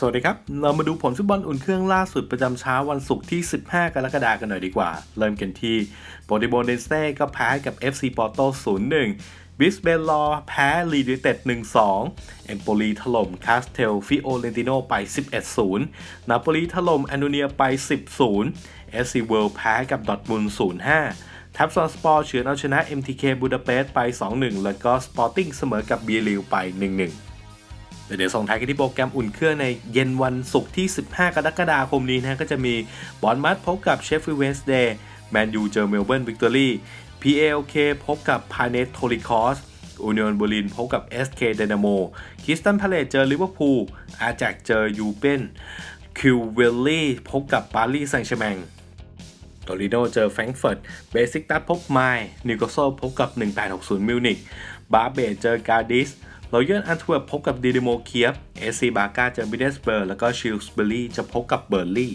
สวัสดีครับ เรามาดูผลฟุตบอลอุ่นเครื่องล่าสุดประจำเช้าวันศุกร์ที่ 15 กรกฎาคมกันหน่อยดีกว่า เริ่มกันที่โปรติโบเดนเซ่ก็แพ้กับ FC ปอร์โต0-1 บิสเบลลอแพ้ลีดเต็ด1-2 เอมโปลีถล่มคาสเทลฟิโอเลนติโนไป 11-0 นาโปลีถล่มแอนโดเนียไป 10-0เอสซีเวิลด์แพ้กับดอทมุน0-5ทับซอนสปอร์เฉือนเอาชนะ MTK บูดาเปสต์ไป 2-1 แล้วก็สปอร์ติ้งเสมอกับบีลิวไป 1-1 เดี๋ยวส่งท้ายกันที่โปรแกรมอุ่นเครื่องในเย็นวันศุกร์ที่ 15 กรกฎาคมนี้นะก็จะมีบอลมัดพบกับเชฟฟิลด์เวนส์เดย์แมนยูเจอเมลเบิร์นวิกตอรี่ PAOK พบกับพาเนตโทริคอสอูนิออนบูลินพบกับ SK เดนาโมคิสตันพาเลตเจอลิเวอร์พูลอาแจกเจอยูเปนคิวเวลลี่พบกับปารีสแซงต์แชร์แมงโตริโนเจอแฟรงก์เฟิร์ต เบสิกตัสพบไมล์นิโคโซพบกับ 1860 มิวนิกบาเบเจอกาดิส รอยัลอันทเวิร์พบกับดีดิโมเคียฟเอซีบาก้าเจอบิเดสเบิร์แล้วก็ชิลส์เบอร์ลี่จะพบกับเบอร์ลี่